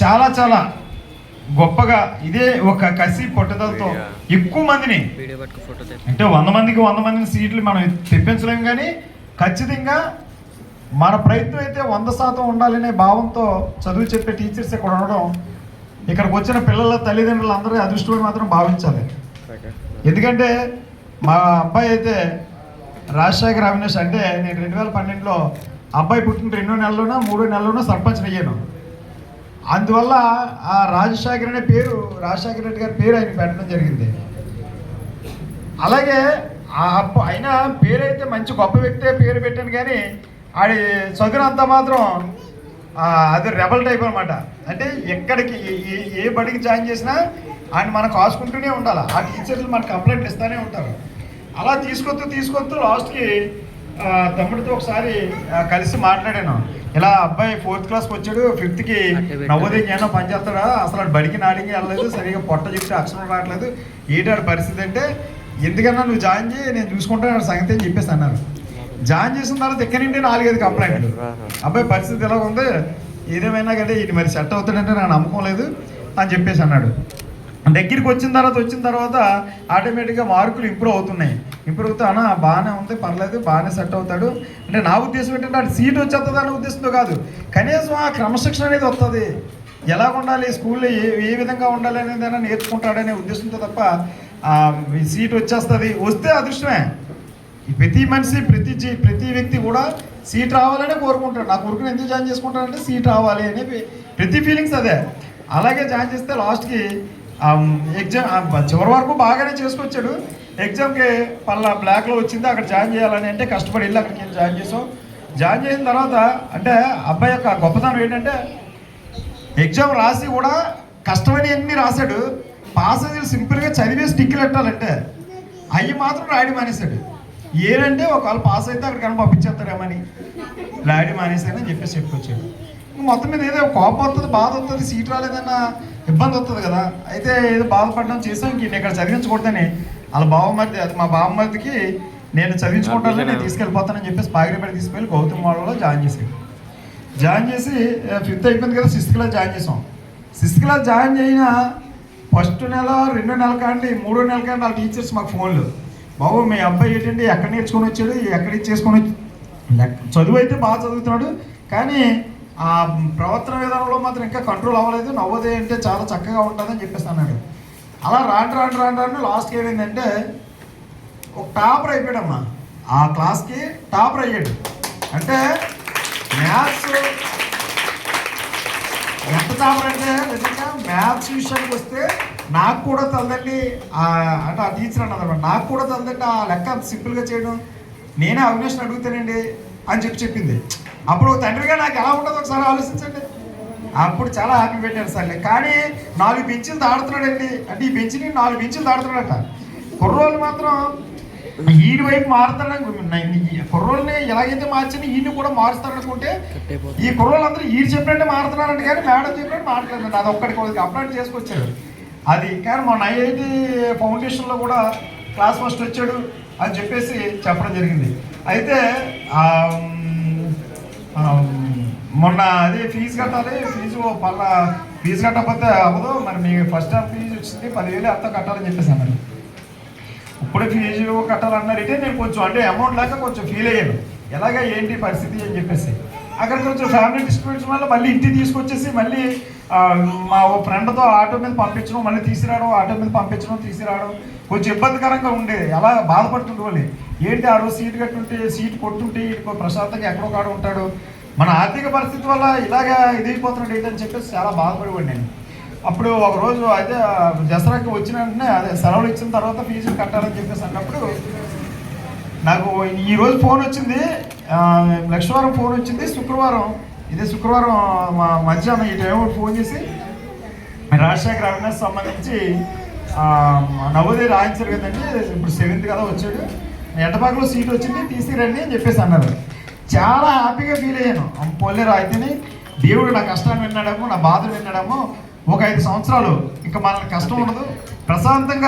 చాలా చాలా గొప్పగా ఇదే ఒక కసి పట్టుదలతో ఎక్కువ మందిని అంటే వంద మందికి వంద మందిని సీట్లు మనం తెప్పించలేము కానీ ఖచ్చితంగా మన ప్రయత్నం అయితే వంద శాతం ఉండాలనే భావంతో చదువు చెప్పే టీచర్స్ ఇక్కడ ఉండడం ఇక్కడికి వచ్చిన పిల్లల తల్లిదండ్రులు అందరూ అదృష్టమని మాత్రం భావించాలి. ఎందుకంటే మా అబ్బాయి అయితే రాజశేఖర్ అవినాష్ అంటే నేను రెండు వేల పన్నెండులో అబ్బాయి పుట్టిన రెండో నెలలోనో మూడో నెలలోనో సర్పంచ్ అయ్యాను. అందువల్ల ఆ రాజశేఖర్ అనే పేరు రాజశేఖర రెడ్డి గారి పేరు ఆయన పెట్టడం జరిగింది. అలాగే ఆ పేరైతే మంచి గొప్ప వ్యక్తే పేరు పెట్టాను కానీ ఆడి చదువునంతా మాత్రం అది రెబల్ టైప్ అనమాట అంటే ఎక్కడికి ఏ- ఏ- ఏ బడికి జాయిన్ చేసినా ఆయన మనం కాసుకుంటూనే ఉండాలి. ఆ టీచర్లు మనకు కంప్లైంట్ ఇస్తూనే ఉంటారు. అలా తీసుకొస్తూ తీసుకొస్తూ లాస్ట్కి తమ్ముడితో ఒకసారి కలిసి మాట్లాడాను. ఇలా అబ్బాయి ఫోర్త్ క్లాస్కి వచ్చాడు ఫిఫ్త్కి నవోదయ జ్ఞానం పనిచేస్తాడా అసలు బడికి నాడింగి వెళ్ళలేదు సరిగా పొట్ట చెప్తే అక్షరం రావట్లేదు. ఏంటాడు పరిస్థితి అంటే ఎందుకన్నా నువ్వు జాయిన్ చేయి నేను చూసుకుంటాను సంగతి అని చెప్పేసి అన్నారు. జాయిన్ చేసిన తర్వాత ఎక్కడి నుండి నాలుగైదు కంప్లైంట్లు. అబ్బాయి పరిస్థితి ఎలా ఉంది? ఏదేమైనా కదా ఇది మరి సెట్ అవుతాడంటే నాకు నమ్మకం లేదు అని చెప్పేసి అన్నాడు. దగ్గరికి వచ్చిన తర్వాత వచ్చిన తర్వాత ఆటోమేటిక్గా మార్కులు ఇంప్రూవ్ అవుతున్నాయి. ఇంప్రూవ్ అవుతా అన్న బాగానే ఉంది పర్లేదు బాగానే సెట్ అవుతాడు. అంటే నా ఉద్దేశం ఏంటంటే అటు సీట్ వచ్చేస్తుంది అనే ఉద్దేశంతో కాదు. కనీసం ఆ క్రమశిక్షణ అనేది వస్తుంది ఎలా ఉండాలి? స్కూల్లో ఏ ఏ విధంగా ఉండాలి అనేది అయినా నేర్చుకుంటాడనే ఉద్దేశంతో తప్ప సీట్ వచ్చేస్తుంది. వస్తే అదృష్టమే. ప్రతి మనిషి ప్రతి జీ ప్రతి వ్యక్తి కూడా సీట్ రావాలనే కోరుకుంటాడు. నా కొడుకుని ఎందుకు జాయిన్ చేసుకుంటాడంటే సీట్ రావాలి అనే ప్రతి ఫీలింగ్స్ అదే. అలాగే జాయిన్ చేస్తే లాస్ట్కి ఎగ్జామ్ చివరి వరకు బాగానే చేసుకొచ్చాడు. ఎగ్జామ్కి పల్లా బ్లాక్లో వచ్చింది అక్కడ జాయిన్ చేయాలని అంటే కష్టపడి వెళ్ళి అక్కడికి వెళ్ళి జాయిన్ చేసాం. జాయిన్ చేసిన తర్వాత అంటే అబ్బాయి యొక్క గొప్పతనం ఏంటంటే ఎగ్జామ్ రాసి కూడా కష్టమని అన్ని రాశాడు. పాస్ అది సింపుల్గా చదివే స్టిక్లు పెట్టాలంటే అవి మాత్రం రాయడం మానేశాడు. ఏనంటే ఒకవేళ పాస్ అయితే అక్కడికైనా పంపించేస్తారేమని? రాయడం మానేశాడని చెప్పేసి చెప్పుకొచ్చాడు. మొత్తం మీద ఏదో కోపం వస్తుంది బాధ వస్తుంది సీట్ రాలేదన్న ఇబ్బంది వస్తుంది కదా. అయితే ఏదో బాధపడడం చేసాం ఇంక ఇక్కడ చదివించకూడదని. వాళ్ళ బావమరిది అది మా బావమరిదికి నేను చదివించుకుంటాను నేను తీసుకెళ్ళిపోతానని చెప్పేసి పాగిరిపేట తీసుకెళ్ళి గౌతమ్ వాళ్ళలో జాయిన్ చేశాడు జాయిన్ చేసి ఫిఫ్త్ అయిపోయింది కదా సిక్స్త్ క్లాస్ జాయిన్ చేసాం. సిక్స్త్ క్లాస్ జాయిన్ అయిన ఫస్ట్ నెల రెండో నెల కాండి మూడో నెల కాండి వాళ్ళ టీచర్స్ మాకు ఫోన్లు. బాబు మీ అబ్బాయి ఏంటంటే ఎక్కడ నేర్చుకొని వచ్చాడు ఎక్కడ ఇచ్చేసుకొని చదువు అయితే బాగా చదువుతున్నాడు కానీ ఆ ప్రవర్తన విధానంలో మాత్రం ఇంకా కంట్రోల్ అవ్వలేదు. నవ్వదే అంటే చాలా చక్కగా ఉంటుందని చెప్పేసి అన్నాడు. అలా రాండి రాండి రాండి రాండి లాస్ట్కి ఏమైందంటే ఒక టాపర్ అయిపోయాడమ్మా. ఆ క్లాస్కి టాపర్ అయ్యాడు. అంటే మ్యాథ్స్ ఎంత టాపర్ అంటే నిజంగా మ్యాథ్స్ విషయానికి వస్తే నాకు కూడా తలదండి అంటే ఆ టీచర్ అన్నది నాకు కూడా తలదండి ఆ లెక్క సింపుల్గా చేయడం. నేనే అవినేష్ని అడుగుతానండి. అని చెప్పి చెప్పింది. అప్పుడు తండ్రిగా నాకు ఎలా ఉంటుందో ఒకసారి ఆలోచించండి. అప్పుడు చాలా హ్యాపీ పెట్టారు సర్లే కానీ నాలుగు బెంచులు దాడుతున్నాడండి అంటే ఈ బెంచ్ని నాలుగు బెంచులు దాడుతున్నాడట కుర్రోళ్ళు మాత్రం ఈడి వైపు మారుతాడని కుర్రోళ్ళని ఎలాగైతే మార్చని ఈయన్ని కూడా మారుస్తారనుకుంటే ఈ కుర్రోళ్ళందరూ ఈడు చెప్పినట్టే మారుతున్నారంట కానీ మేడం చెప్పినట్టు మాట్లాడండి అది ఒక్కడికి అప్లోడ్ చేసుకొచ్చాడు అది కానీ మొన్న ఐఐటి ఫౌండేషన్లో కూడా క్లాస్ ఫస్ట్ వచ్చాడు. అని చెప్పేసి చెప్పడం జరిగింది. అయితే మొన్న అదే ఫీజు కట్టాలి ఫీజు పలా ఫీజు కట్టకపోతే అవ్వదు. మరి మీకు ఫస్ట్ టైం ఫీజు వచ్చింది పదివేలు అంతా కట్టాలని చెప్పేసి అన్నారు ఇప్పుడు ఫీజు కట్టాలన్నారైతే నేను కొంచెం అంటే అమౌంట్ లేక కొంచెం ఫీల్ అయ్యాను. ఎలాగ ఏంటి పరిస్థితి అని చెప్పేసి. అక్కడ కొంచెం ఫ్యామిలీ డిస్ప్యూట్స్ వల్ల మళ్ళీ ఇంటికి తీసుకొచ్చేసి మళ్ళీ మా ఓ ఫ్రెండ్తో ఆటో మీద పంపించడం మళ్ళీ తీసుకురావడం ఆటో మీద పంపించడం తీసుకురావడం కొంచెం ఇబ్బందికరంగా ఉండేది. అలా బాధపడుతుండే ఏంటి ఆ రోజు సీట్ కట్టుంటే సీట్ కొట్టుంటే ప్రశాంతంగా ఎక్కడో కాడ ఉంటాడు. మన ఆర్థిక పరిస్థితి వల్ల ఇలాగా ఇదైపోతున్నాడు ఏంటని చెప్పేసి చాలా బాధపడిపోయాను నేను. అప్పుడు ఒకరోజు అయితే దసరాకి వచ్చిన వెంటనే అదే సెలవులు ఇచ్చిన తర్వాత ఫీజు కట్టాలని చెప్పేసి అన్నప్పుడు నాకు ఈరోజు ఫోన్ వచ్చింది. లక్ష్మీవారం లక్షవారం ఫోన్ వచ్చింది. శుక్రవారం ఇదే శుక్రవారం మా మధ్యాహ్నం ఈ టైం ఫోన్ చేసి రాజశేఖర్ అవినాష్ సంబంధించి నవోదయ రాయించారు కదండి ఇప్పుడు సెవెంత్ కదా వచ్చాడు. ఎండపాకలో సీట్ వచ్చింది తీసుకురండి అని చెప్పేసి అన్నారు. చాలా హ్యాపీగా ఫీల్ అయ్యాను. పోలే అయితేనే దేవుడు నా కష్టాన్ని విన్నాడేమో నా బాధలు విన్నాడేమో. ఒక ఐదు సంవత్సరాలు ఇంకా మనకి కష్టం ఉండదు. ప్రశాంతంగా